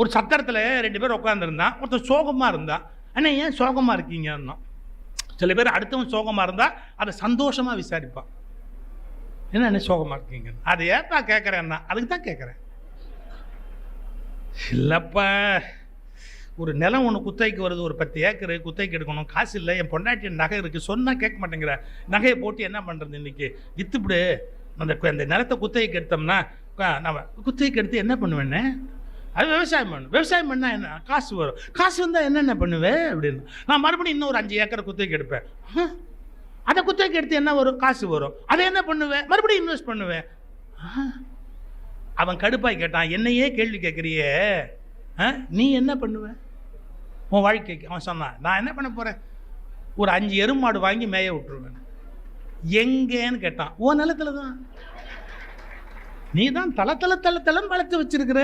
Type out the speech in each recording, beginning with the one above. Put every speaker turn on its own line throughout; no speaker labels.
ஒரு சத்திரத்தில் ரெண்டு பேர் உட்காந்துருந்தான் ஒருத்தர் சோகமாக இருந்தான் அண்ணா ஏன் சோகமாக இருக்கீங்கன்னா? சில பேர் அடுத்தவன் சோகமாக இருந்தால் அதை சந்தோஷமாக விசாரிப்பான். என்ன என்ன சோகமாக இருக்கீங்க? அதை ஏப்பா கேட்குறேன்னா அதுக்கு தான் கேட்குறேன் இல்லைப்பா ஒரு நிலம் ஒன்று குத்தகைக்கு வருது ஒரு பத்து ஏக்கரு குத்தைக்கு எடுக்கணும். காசு இல்லை என் பொண்டாட்டி நகை இருக்குது சொன்னால் கேட்க மாட்டேங்கிற. நகையை போட்டு என்ன பண்ணுறது இன்னைக்கு? வித்துப்பிடு அந்த அந்த நிலத்தை குத்தகைக்கு எடுத்தோம்னா நம்ம குத்தைக்கு எடுத்து என்ன பண்ணுவேன்னு அது விவசாயம் பண்ணு விவசாயம் பண்ணால் என்ன? காசு வரும். காசு வந்தால் என்னென்ன பண்ணுவேன் அப்படின்னு. நான் மறுபடியும் இன்னும் ஒரு அஞ்சு ஏக்கர் குத்தகைக்கு எடுப்பேன். ஆ, அதை குத்தகைக்கு எடுத்து என்ன வரும்? காசு வரும். அதை என்ன பண்ணுவேன் மறுபடியும் இன்வெஸ்ட் பண்ணுவேன் அவன் கடுப்பாய் கேட்டான் என்னையே கேள்வி கேட்குறியே? ஆ, நீ என்ன பண்ணுவ? உன் வாழ்க்கைக்கு அவன் சொன்னான் நான் என்ன பண்ண போகிறேன் ஒரு அஞ்சு எருமாடு வாங்கி மேய விட்டுருவேன். எங்கேன்னு கேட்டான். உன் நிலத்தில் தான். நீ தான் தல தல தல தலம் வளர்த்து வச்சிருக்கிற.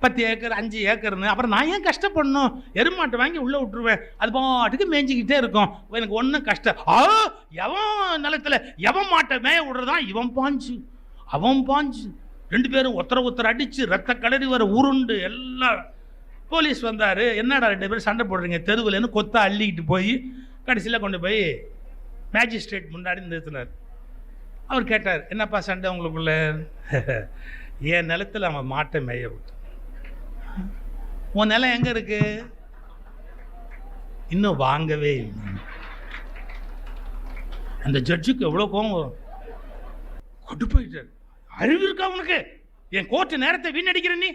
பத்து ஏக்கர் அஞ்சு ஏக்கர்னு. அப்புறம் நான் ஏன் கஷ்டப்படணும்? எருமாட்டை வாங்கி உள்ளே விட்டுருவேன். அது பாட்டுக்கு மேய்ஞ்சிக்கிட்டே இருக்கும். எனக்கு ஒன்றும் கஷ்டம். ஆ எவன் நிலத்துல எவன் மாட்டை மேய விடுறதான்? இவன் பாஞ்சு. அவன் பாஞ்சு. ரெண்டு பேரும் ஒத்தரை ஒத்தரை அடித்து ரத்த கலரி வர உருண்டு எல்லாம். போலீஸ் வந்தார். என்னடா ரெண்டு பேரும் சண்டை போடுறீங்க? தெருவில்னு கொத்தா அள்ளிக்கிட்டு போய் கடைசியில் கொண்டு போய் மேஜிஸ்ட்ரேட் முன்னாடி நிறுத்தினார். அவர் கேட்டார் என்னப்பா சண்டை உங்களுக்குள்ள? என் நிலத்தில் அவன் மாட்டை மேய விட்டான். உன் நிலம் எங்கே இருக்கு? இன்னும் வாங்கவே இல்லை. அந்த ஜட்ஜுக்கு எவ்வளோ கோபம் வரும் கொண்டு போயிட்டார். அறிவு இருக்கா உனக்கு? என் கோர்ட்டு நேரத்தை வீணடிக்கிற நீ?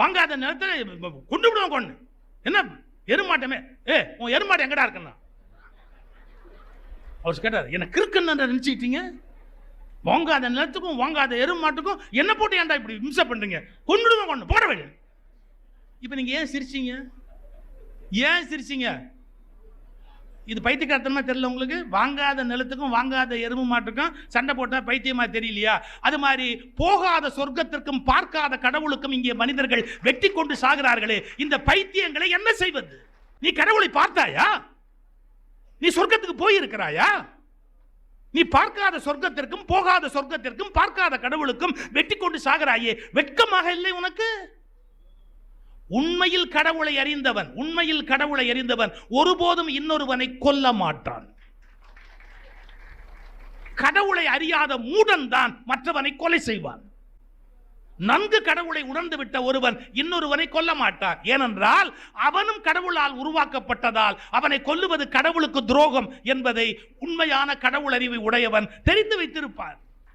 வாங்காத நேரத்தில் கொண்டு விடுவோம் கொண்டு. என்ன? எருமாட்டமே. ஏ உன் எருமாட்டம் எங்கடா இருக்குண்ணா அவர் கேட்டார் என்ன கிறுக்குன்னு நினச்சிக்கிட்டீங்க? வாங்காத நிலத்துக்கும் வாங்காத எருமாட்டுக்கும் என்ன போட்டு ஏன்டா இப்படி இம்சை கொண்டு கொண்டுடுவோம் கொண்டு. போட வேண்டிய இப்போ நீங்கள் ஏன் சிரிச்சீங்க? ஏன் சிரிச்சீங்க? இது பைத்தியக்காரத்தனமாக தெரியல உங்களுக்கு? வாங்காத நிலத்துக்கும் வாங்காத எருமை மாட்டுக்கும் சண்டை போட்டால் பைத்தியமாக தெரியலையா? அது மாதிரி போகாத சொர்க்கத்திற்கும் பார்க்காத கடவுளுக்கும் இங்கே மனிதர்கள் வெட்டி கொண்டு சாகிறார்களே. இந்த பைத்தியங்களை என்ன செய்வது? நீ கடவுளை பார்த்தாயா? நீ சொர்க்கத்துக்கு போயிருக்கிறாயா? நீ பார்க்காத சொர்க்கத்திற்கும் போகாத சொர்க்கத்திற்கும் பார்க்காத கடவுளுக்கும் வெட்டி கொண்டு சாகிறாயே. வெட்கமாக இல்லை உனக்கு? உண்மையில் கடவுளை அறிந்தவன் உண்மையில் கடவுளை அறிந்தவன் ஒருபோதும் இன்னொருவனை கொல்ல மாட்டான். கடவுளை அறியாத மூடன் தான் மற்றவனை கொலை செய்வான். நன்கு கடவுளை உணர்ந்து விட்ட ஒருவன் இன்னொருவனை கொல்ல மாட்டான். ஏனென்றால் அவனும் கடவுளால் உருவாக்கப்பட்டதால் அவனை கொல்லுவது கடவுளுக்கு துரோகம் என்பதை உண்மையான கடவுள் அறிவை உடையவன் தெரிந்து வைத்திருப்பான்